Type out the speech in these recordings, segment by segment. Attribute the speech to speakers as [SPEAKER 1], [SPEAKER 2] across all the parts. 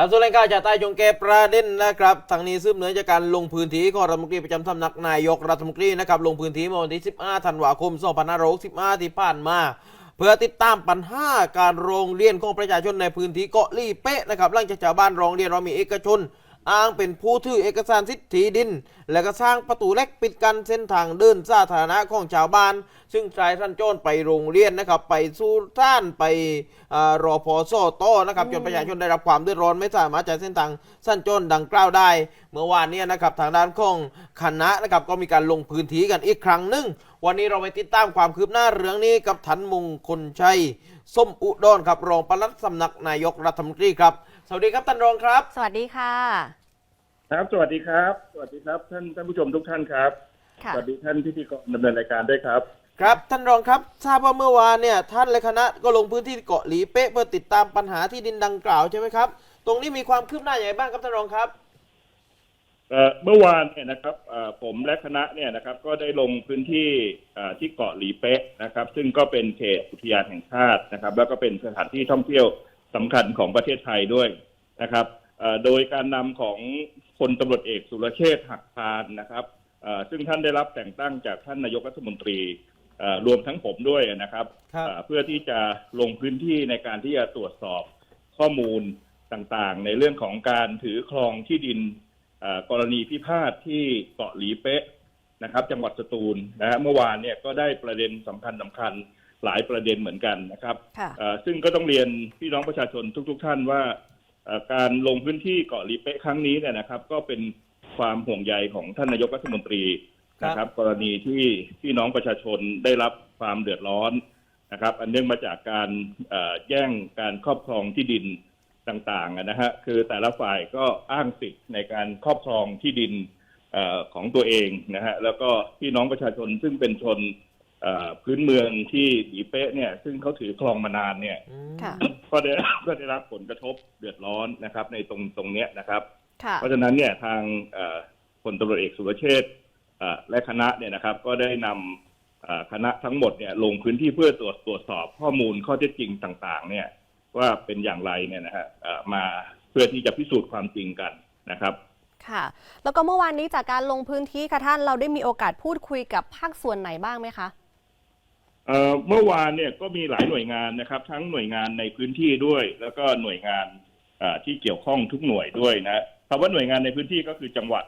[SPEAKER 1] ครับส่วนแรงข่าวจากใต้จงแกประเด็นนะครับทางนี้สืบเนื้อจากการลงพื้นที่ของรัฐมนตรีประจำสำนักนายกรัฐมนตรีนะครับลงพื้นที่เมื่อวันที่ 15 ธันวาคม 2565 ที่ผ่านมา เพื่อติดตามปัญหาการโรงเรียนของประชาชนในพื้นที่เกาะลี่เป๊ะนะครับหลังจากชาวบ้านร้องเรียนว่ามีเอกชน อ้างเป็นผู้ถือเอกสารสิทธิดิน และก็สร้างประตูเล็กปิดกันเส้นทางเดินสาธารณะของชาวบ้าน ซึ่งชายท่านโจรไปโรงเรียนนะครับไปสู่ท่านไปอรอพอสอต้อนะครับจนประชาชนได้รับความเดือดร้อนไม่สามารถใช้เส้นทางสั้นโจรดังกล่าวได้ เมื่อวานนี้นะครับทางด้านของคณะนะครับก็มีการลงพื้นที่กันอีกครั้งหนึ่งวันนี้เราไปติดตามความคืบหน้าเรื่องนี้กับทันมงคลชัยส้มอุดรครับรองปลัดสำนักนายกรัฐมนตรีครับ สวัสดีครับท่านรองครับ
[SPEAKER 2] สวัสดีค่ะ
[SPEAKER 3] ครับ สวัสดีครับ สวัสดีครับ ท่านท่านผู้ชมทุกท่านครับ
[SPEAKER 2] ค่ะ
[SPEAKER 3] สวัสดีท่านพิธีกรดำเนินรายการด้วยครับ
[SPEAKER 1] ครับท่านรองครับทราบว่าเมื่อวานเนี่ยท่านและคณะก็ลงพื้นที่เกาะหลีเป๊ะเพื่อติดตามปัญหาที่ดินดังกล่าวใช่ไหมครับ ตรงนี้มีความคืบหน้าอย่างไรบ้างครับท่านรองครับ
[SPEAKER 3] เอ่อเมื่อวานเนี่ยนะครับเอ่อผมและคณะเนี่ยนะครับก็ได้ลงพื้นที่เอ่อที่เกาะหลีเป๊ะนะครับ ซึ่งก็เป็นเขตอุทยานแห่งชาตินะครับ แล้วก็เป็นสถานที่ท่องเที่ยวสำคัญของประเทศไทยด้วยนะครับเอ่อ โดยการนำของพลตำรวจเอกสุรเชษฐ์หักพานนะครับเอ่อซึ่งท่านได้รับแต่งตั้งจากท่านนายกรัฐมนตรีเอ่อรวมทั้งผมด้วยนะครับ
[SPEAKER 1] ครับ
[SPEAKER 3] เอ่อเพื่อที่จะลงพื้นที่ในการที่จะตรวจสอบข้อมูลต่างๆ ในเรื่องของการถือครองที่ดินเอ่อกรณีพิพาทที่เกาะหลีเป๊ะนะครับ จังหวัดสตูลนะฮะเมื่อวานเนี่ยก็ได้ประเด็นสำคัญสำคัญหลายประเด็นเหมือนกันนะครับ
[SPEAKER 2] ค่ะ
[SPEAKER 3] เอ่อซึ่งก็ต้องเรียนพี่น้องประชาชนทุก ๆ ท่านว่าเอ่อ การลงพื้นที่เกาะหลีเป๊ะครั้งนี้เนี่ยนะครับ ก็เป็นความห่วงใยของท่านนายกรัฐมนตรีนะครับ กรณีที่พี่น้องประชาชนได้รับความเดือดร้อนนะครับ อันเนื่องมาจากการเอ่อแย่งการครอบครองที่ดินต่างๆนะฮะคือแต่ละฝ่ายก็อ้างสิทธิ์ในการครอบครองที่ดินเออของตัวเองนะฮะแล้วก็พี่น้องประชาชนซึ่งเป็นชนเอ่อพื้นเมืองที่หลีเป๊ะเนี่ย ซึ่งเขาถือครองมานานเนี่ย
[SPEAKER 1] อืม
[SPEAKER 2] ค่ะ
[SPEAKER 3] ก็ได้ก็ได้รับผลกระทบเดือดร้อนนะครับ ในตรงตรงเนี้ยนะครับ
[SPEAKER 2] ค่ะ
[SPEAKER 3] เพราะฉะนั้นเนี่ยทางเอ่อพลตำรวจเอกสุรเชษฐ์เอ่อและคณะเนี่ยนะครับ ก็ได้นำเอ่อคณะทั้งหมดเนี่ยลงพื้นที่เพื่อตรวจตรวจสอบข้อมูลข้อเท็จจริงต่างๆ เนี่ย ว่าเป็นอย่างไรเนี่ยนะฮะเอ่อมาเพื่อที่จะพิสูจน์ความจริงกันนะครับ
[SPEAKER 2] ค่ะ แล้วก็เมื่อวานนี้จากการลงพื้นที่ค่ะท่านเราได้มีโอกาสพูดคุยกับภาคส่วนไหนบ้างไหมคะ
[SPEAKER 3] เอ่อเมื่อวานเนี่ยก็มีหลายหน่วยงานนะครับ ทั้งหน่วยงานในพื้นที่ด้วย แล้วก็หน่วยงานเอ่อที่เกี่ยวข้องทุกหน่วยด้วยนะคำว่าหน่วยงานในพื้นที่ก็คือจังหวัด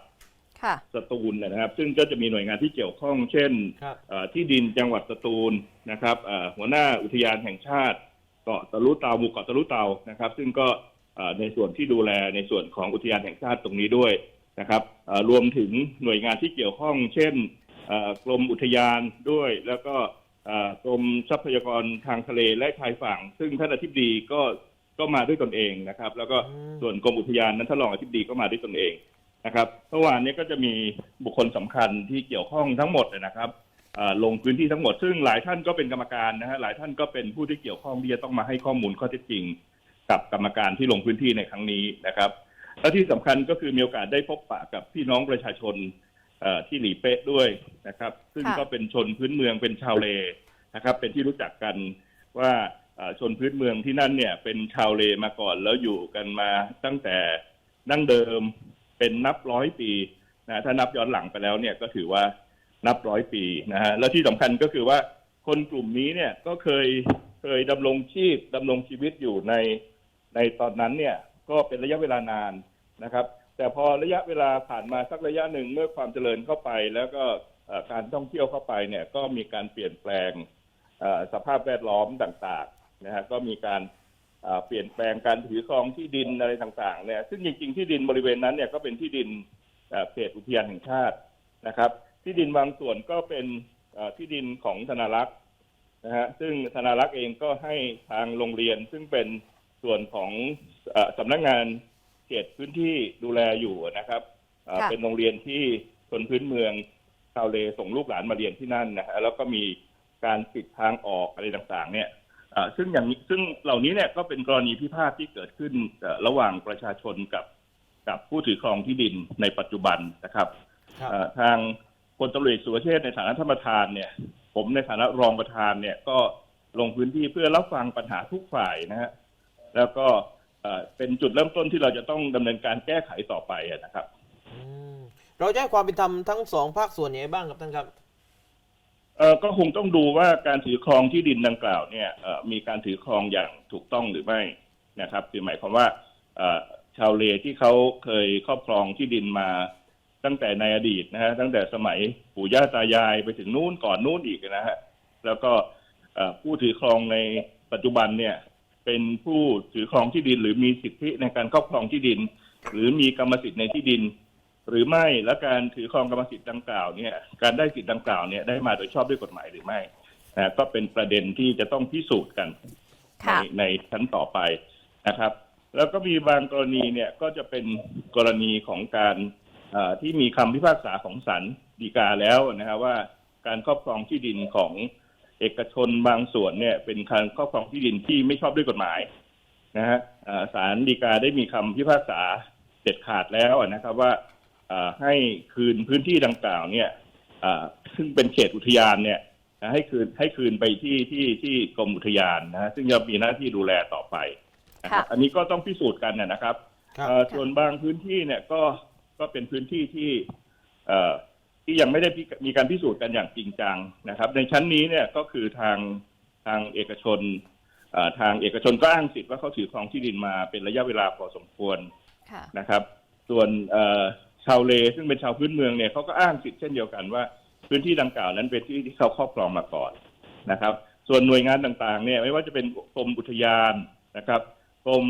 [SPEAKER 2] ค่ะ
[SPEAKER 3] สตูลนะครับ ซึ่งก็จะมีหน่วยงานที่เกี่ยวข้อง เช่น
[SPEAKER 1] ครับ
[SPEAKER 3] เอ่อที่ดินจังหวัดสตูลนะครับเอ่อหัวหน้าอุทยานแห่งชาติเกาะตะลุเตาหมู่เกาะตะลุเตานะครับ ซึ่งก็เอ่อในส่วนที่ดูแลในส่วนของอุทยานแห่งชาติตรงนี้ด้วยนะครับเอ่อรวมถึงหน่วยงานที่เกี่ยวข้อง เช่นเอ่อกรมอุทยานด้วยแล้วก็เอ่อ กรมทรัพยากรทางทะเลและชายฝั่ง ซึ่งท่านอธิบดีก็ก็มาด้วยตนเองนะครับ แล้วก็
[SPEAKER 1] อืม
[SPEAKER 3] ส่วนกรมอุทยานนั้นท่านรองอธิบดีก็มาด้วยตนเองนะครับเมื่อวานนี้ก็จะมีบุคคลสำคัญที่เกี่ยวข้องทั้งหมดนะครับอ่าลงพื้นที่ทั้งหมด ซึ่งหลายท่านก็เป็นกรรมการนะฮะหลายท่านก็เป็นผู้ที่เกี่ยวข้องที่จะต้องมาให้ข้อมูลข้อเท็จจริง กับกรรมการที่ลงพื้นที่ในครั้งนี้นะครับและที่สำคัญก็คือมีโอกาสได้พบปะกับพี่น้องประชาชนเอ่อ ที่หลีเป๊ะด้วยนะครับ ซึ่ง
[SPEAKER 2] ค่ะ
[SPEAKER 3] ก็เป็นชนพื้นเมืองเป็นชาวเลนะครับ เป็นที่รู้จักกันว่าเอ่อชนพื้นเมืองที่นั่นเนี่ยเป็นชาวเลมาก่อนแล้วอยู่กันมาตั้งแต่ดั้งเดิมเป็นนับร้อยปีนะถ้านับย้อนหลังไปแล้วเนี่ยก็ถือว่านับร้อยปีนะฮะแล้วที่สำคัญก็คือว่าคนกลุ่มนี้เนี่ยก็เคยเคยดำรงชีพดำรงชีวิตอยู่ในในตอนนั้นเนี่ยก็เป็นระยะเวลานานนะครับ แต่พอระยะเวลาผ่านมาสักระยะหนึ่งเมื่อความเจริญเข้าไป แล้วก็การท่องเที่ยวเข้าไปเนี่ยก็มีการเปลี่ยนแปลงสภาพแวดล้อมต่างๆนะฮะก็มีการเปลี่ยนแปลงการถือครองที่ดินอะไรต่างๆเนี่ยซึ่งจริงๆที่ดินบริเวณนั้นเนี่ยก็เป็นที่ดินเอ่อเขตอุทยานแห่งชาตินะครับ ที่ดินบางส่วนก็เป็นที่ดินของธนารักษ์นะฮะซึ่งธนารักษ์เองก็ให้ทางโรงเรียนซึ่งเป็นส่วนของอ่อสำนักงาน เขตพื้นที่ดูแลอยู่นะครับเอ่อ
[SPEAKER 2] ค่ะ
[SPEAKER 3] เป็นโรงเรียนที่คนพื้นเมืองชาวเลส่งลูกหลานมาเรียนที่นั่นนะฮะแล้วก็มีการปิดทางออกอะไรต่างๆ เนี่ยเอ่อซึ่งอย่างนี้ซึ่งเหล่านี้เนี่ยก็เป็นกรณีพิพาทที่เกิดขึ้นเอ่อระหว่างประชาชนกับกับผู้ถือครองที่ดินในปัจจุบันนะครับ
[SPEAKER 1] ครับ
[SPEAKER 3] เอ่อทางพลตำรวจเอกสุรเชษฐ์ในฐานะธรรมทานเนี่ย ผมในฐานะรองประธานเนี่ยก็ลงพื้นที่เพื่อรับฟังปัญหาทุกฝ่ายนะฮะแล้วก็ เอ่อเป็นจุดเริ่มต้นที่เราจะต้องดำเนินการแก้ไขต่อไปอะนะครับ
[SPEAKER 1] อืมเราจะให้ความเป็นธรรมทั้งสองภาคส่วนยังไงบ้างครับท่านครับ
[SPEAKER 3] เอ่อก็คงต้องดูว่าการถือครองที่ดินดังกล่าวเนี่ยเอ่อมีการถือครองอย่างถูกต้องหรือไม่นะครับคือหมายความว่าเอ่อชาวเลที่เขาเคยครอบครองที่ดินมาตั้งแต่ในอดีตนะฮะตั้งแต่สมัยปู่ย่าตายายไปถึงนู้นก่อนนู้นอีกนะฮะแล้วก็เอ่อผู้ถือครองในปัจจุบันเนี่ย เป็นผู้ถือครองที่ดิน หรือมีสิทธิในการครอบครองที่ดิน หรือมีกรรมสิทธิ์ในที่ดิน หรือไม่และการถือครองกรรมสิทธิ์ดังกล่าวเนี่ยการได้สิทธิ์ดังกล่าวเนี่ยได้มาโดยชอบด้วยกฎหมายหรือไม่นะก็เป็นประเด็นที่จะต้องพิสูจน์กันใน
[SPEAKER 2] ค่ะ
[SPEAKER 3] ในชั้นต่อไปนะครับ แล้วก็มีบางกรณีเนี่ยก็จะเป็นกรณีของการเอ่อที่มีคำพิพากษาของศาลฎีกาแล้วนะครับว่าการครอบครองที่ดินของ เอกชนบางส่วนเนี่ยเป็นการครอบครองที่ดินที่ไม่ชอบด้วยกฎหมายนะฮะเอ่อศาลฎีกาได้มีคำพิพากษาเด็ดขาดแล้วนะครับว่าเอ่อให้คืนพื้นที่ดังกล่าวเนี่ยเอ่อซึ่งเป็นเขตอุทยานเนี่ยนะให้คืนให้คืนไปที่ที่ที่กรมอุทยานนะฮะซึ่งจะมีหน้าที่ดูแลต่อไปนะครับ
[SPEAKER 2] ค่ะ
[SPEAKER 3] อันนี้ก็ต้องพิสูจน์กันนะนะครับ
[SPEAKER 1] ครับ
[SPEAKER 3] เอ่อส่วนบางพื้นที่เนี่ยก็ก็เป็นพื้นที่ที่เอ่อ ที่ยังไม่ได้มีการพิสูจน์กันอย่างจริงจังนะครับ ในชั้นนี้เนี่ยก็คือทางทางเอกชนทางเอกชนก็อ้างสิทธิ์ว่าเขาถือครองที่ดินมาเป็นระยะเวลาพอสมควรนะครับ ส่วนชาวเลซึ่งเป็นชาวพื้นเมืองเนี่ยเขาก็อ้างสิทธิ์เช่นเดียวกันว่า พื้นที่ดังกล่าวนั้นเป็นที่ที่เขาครอบครองมาก่อนนะครับ ส่วนหน่วยงานต่างๆเนี่ยไม่ว่าจะเป็นกรมอุทยานนะครับกรม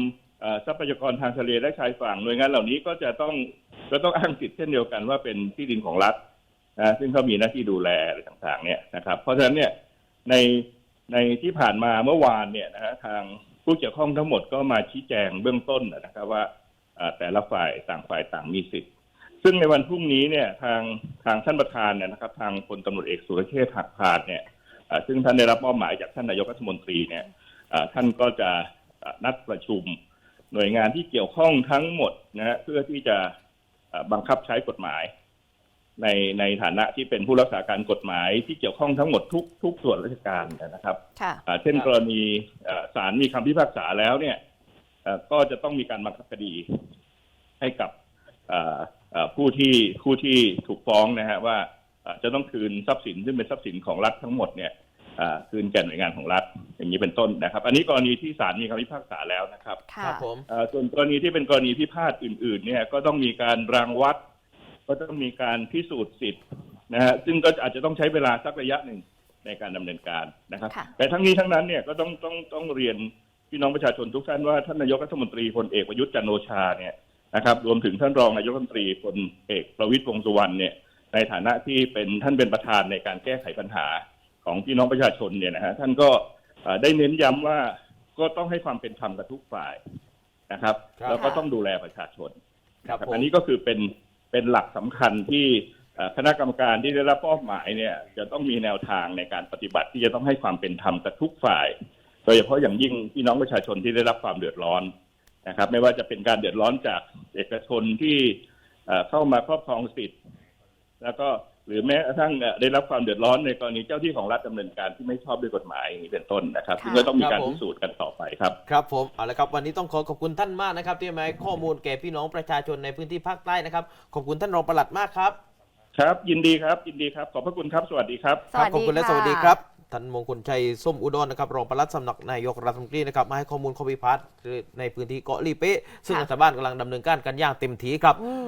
[SPEAKER 3] ทรัพยากรทางทะเลและชายฝั่งหน่วยงานเหล่านี้ก็จะต้องก็ต้องอ้างสิทธิ์เช่นเดียวกันว่าเป็นที่ดินของรัฐ นะซึ่งเขามีหน้าที่ดูแลอะไรต่างๆ เนี่ยนะครับ เพราะฉะนั้นเนี่ยในในที่ผ่านมาเมื่อวานเนี่ยนะฮะทางผู้เกี่ยวข้องทั้งหมดก็มาชี้แจงเบื้องต้นนะครับว่าแต่ละฝ่ายต่างฝ่ายต่างมีสิทธิ์ ซึ่งในวันพรุ่งนี้เนี่ยทางทางท่านประธานเนี่ยนะครับ ทางพลตำรวจเอกสุรเชษฐ์หักพานเนี่ยซึ่งท่านได้รับมอบหมายจากท่านนายกรัฐมนตรีเนี่ยท่านก็จะนัดประชุมหน่วยงานที่เกี่ยวข้องทั้งหมดนะฮะเพื่อที่จะบังคับใช้กฎหมาย ในในฐานะที่เป็นผู้รักษาการกฎหมายที่เกี่ยวข้องทั้งหมดทุกทุกส่วนราชการนะครับ
[SPEAKER 2] ค่ะ
[SPEAKER 3] อ่าเช่น
[SPEAKER 1] ครับ
[SPEAKER 3] กรณีเอ่อศาลมีคำพิพากษาแล้วเนี่ยเอ่อก็จะต้องมีการบังคับคดีให้กับเอ่อเอ่อผู้ที่ผู้ที่ถูกฟ้องนะฮะว่าเอ่อจะต้องคืนทรัพย์สินซึ่งเป็นทรัพย์สินของรัฐทั้งหมดเนี่ยเอ่อคืนแก่หน่วยงานของรัฐ อย่างนี้เป็นต้นนะครับ อันนี้กรณีที่ศาลมีคำพิพากษาแล้วนะครับ
[SPEAKER 1] ค
[SPEAKER 2] ค่ะ
[SPEAKER 1] รับผม
[SPEAKER 3] เอ่อส่วนกรณีที่เป็นกรณีพิพาทอื่น ๆ เนี่ยก็ต้องมีการรางวัด ก็ต้องมีการพิสูจน์สิทธิ์นะฮะซึ่งก็อาจจะต้องใช้เวลาสักระยะหนึ่งในการดำเนินการนะครับ
[SPEAKER 2] ค่ะ
[SPEAKER 3] แต่ทั้งนี้ทั้งนั้นเนี่ยก็ต้องต้องต้องเรียนพี่น้องประชาชนทุกท่านว่าท่านนายกรัฐมนตรีพลเอกประยุทธ์จันทร์โอชาเนี่ยนะครับ รวมถึงท่านรองนายกรัฐมนตรีพลเอกประวิตรวงษ์สุวรรณเนี่ยในฐานะที่เป็นท่านเป็นประธานในการแก้ไขปัญหาของพี่น้องประชาชนเนี่ยนะฮะท่านก็เอ่อได้เน้นย้ำว่าก็ต้องให้ความเป็นธรรมกับทุกฝ่ายนะครับ
[SPEAKER 1] ครับ
[SPEAKER 3] แล้วก็ต้องดูแลประชาชน
[SPEAKER 1] ครับ
[SPEAKER 3] ครับ
[SPEAKER 1] ผม
[SPEAKER 3] อันนี้ก็คือเป็น เป็นหลักสำคัญที่คณะกรรมการที่ได้รับมอบหมายเนี่ยจะต้องมีแนวทางในการปฏิบัติที่จะต้องให้ความเป็นธรรมกับทุกฝ่าย โดยเฉพาะอย่างยิ่งพี่น้องประชาชนที่ได้รับความเดือดร้อนนะครับ ไม่ว่าจะเป็นการเดือดร้อนจากเอกชนที่เอ่อเข้ามาครอบครองสิทธิ์ แล้วก็ หรือแม้กระทั่งเอ่อได้รับความเดือดร้อนในกรณีเจ้าที่ของรัฐดำเนินการที่ไม่ชอบด้วยกฎหมายอย่างนี้เป็นต้นนะครับ
[SPEAKER 2] ค่ะ
[SPEAKER 3] ซึ่งก็ต้องมีการ
[SPEAKER 1] ครับผม
[SPEAKER 3] พิสูจน์กันต่อไปครับ
[SPEAKER 1] ครับผมเอาละครับวันนี้ต้องขอขอบคุณท่านมากนะครับที่มาให้ข้อมูลแก่พี่น้องประชาชนในพื้นที่ภาคใต้นะครับ ขอบคุณท่านรองปลัดมากครับ
[SPEAKER 3] ครับยินดีครับยินดีครับขอบพระคุณครับสวัสดีครับ
[SPEAKER 2] สวัส
[SPEAKER 1] ขอบ
[SPEAKER 2] ดี
[SPEAKER 1] คุณและ
[SPEAKER 2] ค่ะ
[SPEAKER 1] สวัสดีครับท่านมงคลชัยส้มอุดรนะครับรองปลัดสำนักนายกรัฐมนตรีนะครับมาให้ข้อมูลข้อพิพาทในพื้นที่เกาะลีเป๊ะซึ่ง
[SPEAKER 2] ค่ะ
[SPEAKER 1] รัฐบาลกำลังดำเนินการกันอย่างเต็มที่ครับ
[SPEAKER 2] อืม